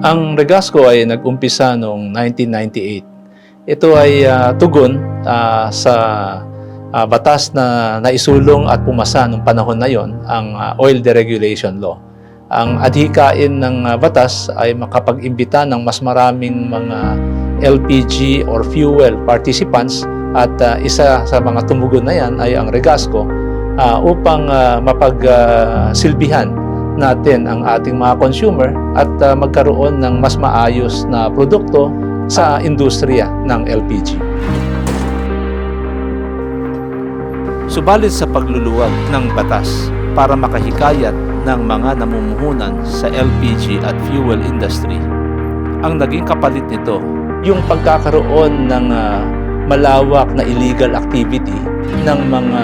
Ang Regasco ay nag-umpisa noong 1998. Ito ay ah, tugon ah, sa ah, batas na naisulong at pumasa noong panahon na yon, ang ah, Oil Deregulation Law. Ang adhikain ng ah, batas ay makapag-imbita ng mas maraming mga LPG or fuel participants at ah, isa sa mga tumugon na yan ay ang Regasco ah, upang ah, mapagsilbihan natin ang ating mga consumer at uh, magkaroon ng mas maayos na produkto sa industriya ng LPG. Subalit sa pagluluwag ng batas para makahikayat ng mga namumuhunan sa LPG at fuel industry, ang naging kapalit nito Yung pagkakaroon ng uh, malawak na illegal activity ng mga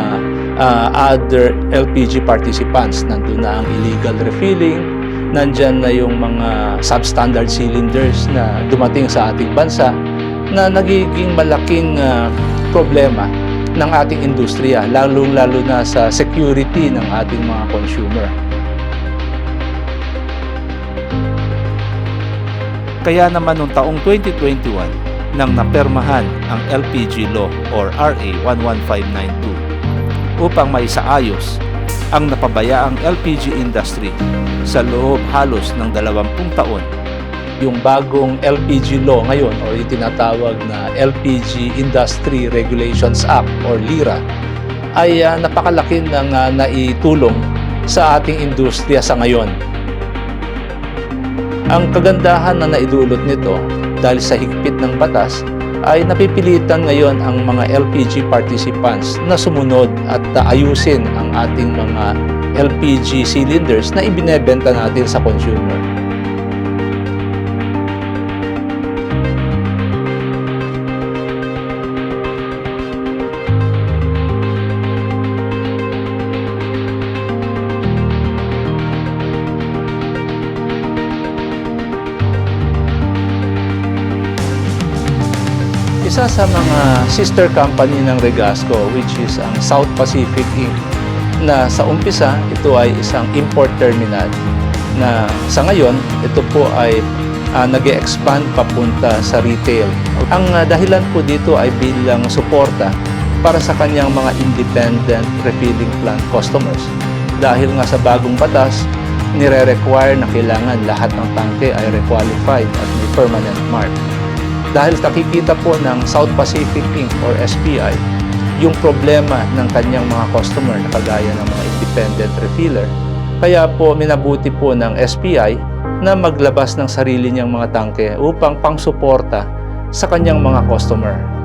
uh, other LPG participants. Nandun na ang illegal refilling, nandyan na yung mga substandard cylinders na dumating sa ating bansa na nagiging malaking uh, problema ng ating industriya, lalong-lalo na sa security ng ating mga consumer. Kaya naman noong taong 2021 nang napermahan ang LPG Law or RA 11592 upang maisaayos ang napabayaang LPG industry sa loob halos ng 20 taon. yung bagong LPG law ngayon or yung tinatawag na LPG Industry Regulations Act or LIRA ay ah, napakalaki ng ah, naitulong sa ating industriya sa ngayon. Ang kagandahan na naidulot nito dahil sa higpit ng batas ay napipilitan ngayon ang mga LPG participants na sumunod at ayusin ang ating mga LPG cylinders na ibinebenta natin sa consumer. Isa sa mga sister company ng Regasco which is ang South Pacific Inc. na sa umpisa ito ay isang import terminal na sa ngayon ito po ay uh, nag expand papunta sa retail. Ang ah, dahilan po dito ay bilang suporta para sa kanyang mga independent refilling plant customers. Dahil nga sa bagong batas, nire-require na kailangan lahat ng tangke ay requalified at may permanent mark dahil nakikita po ng South Pacific Inc. or SPI yung problema ng kanyang mga customer na kagaya ng mga independent refiller. Kaya po minabuti po ng SPI na maglabas ng sarili niyang mga tangke upang pangsuporta sa kanyang mga customer.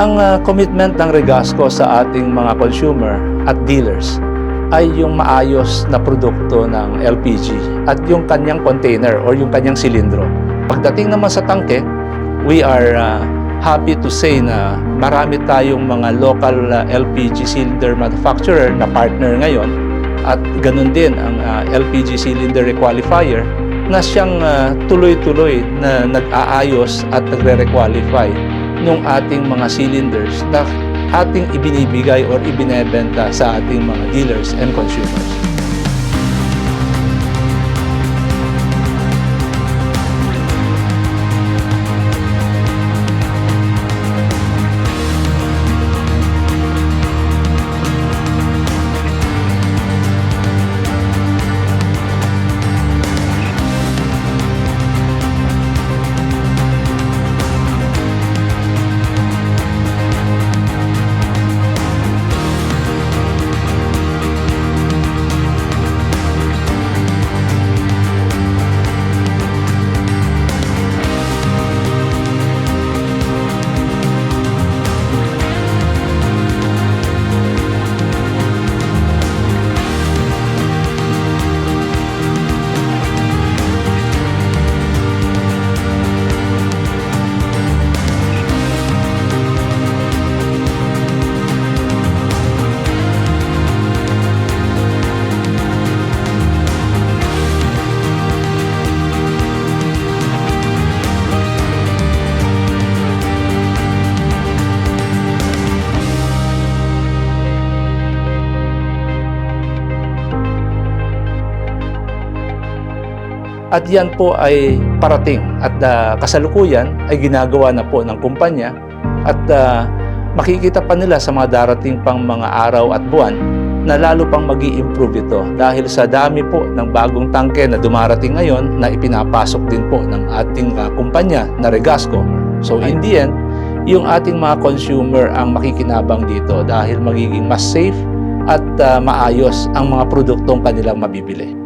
Ang ah, commitment ng Regasco sa ating mga consumer at dealers ay yung maayos na produkto ng LPG at yung kanyang container or yung kanyang silindro. Pagdating naman sa tangke, we are ah, happy to say na marami tayong mga local ah, LPG cylinder manufacturer na partner ngayon at ganun din ang ah, LPG cylinder requalifier na siyang tuloy-tuloy na nag-aayos at nagre-requalify ng ating mga cylinders na ating ibinibigay or ibinebenta sa ating mga dealers and consumers. At yan po ay parating at ah, kasalukuyan ay ginagawa na po ng kumpanya at ah, makikita pa nila sa mga darating pang mga araw at buwan na lalo pang mag improve ito dahil sa dami po ng bagong tangke na dumarating ngayon na ipinapasok din po ng ating ah, kumpanya na Regasco. So in the end, yung ating mga consumer ang makikinabang dito dahil magiging mas safe at ah, maayos ang mga produktong kanilang mabibili.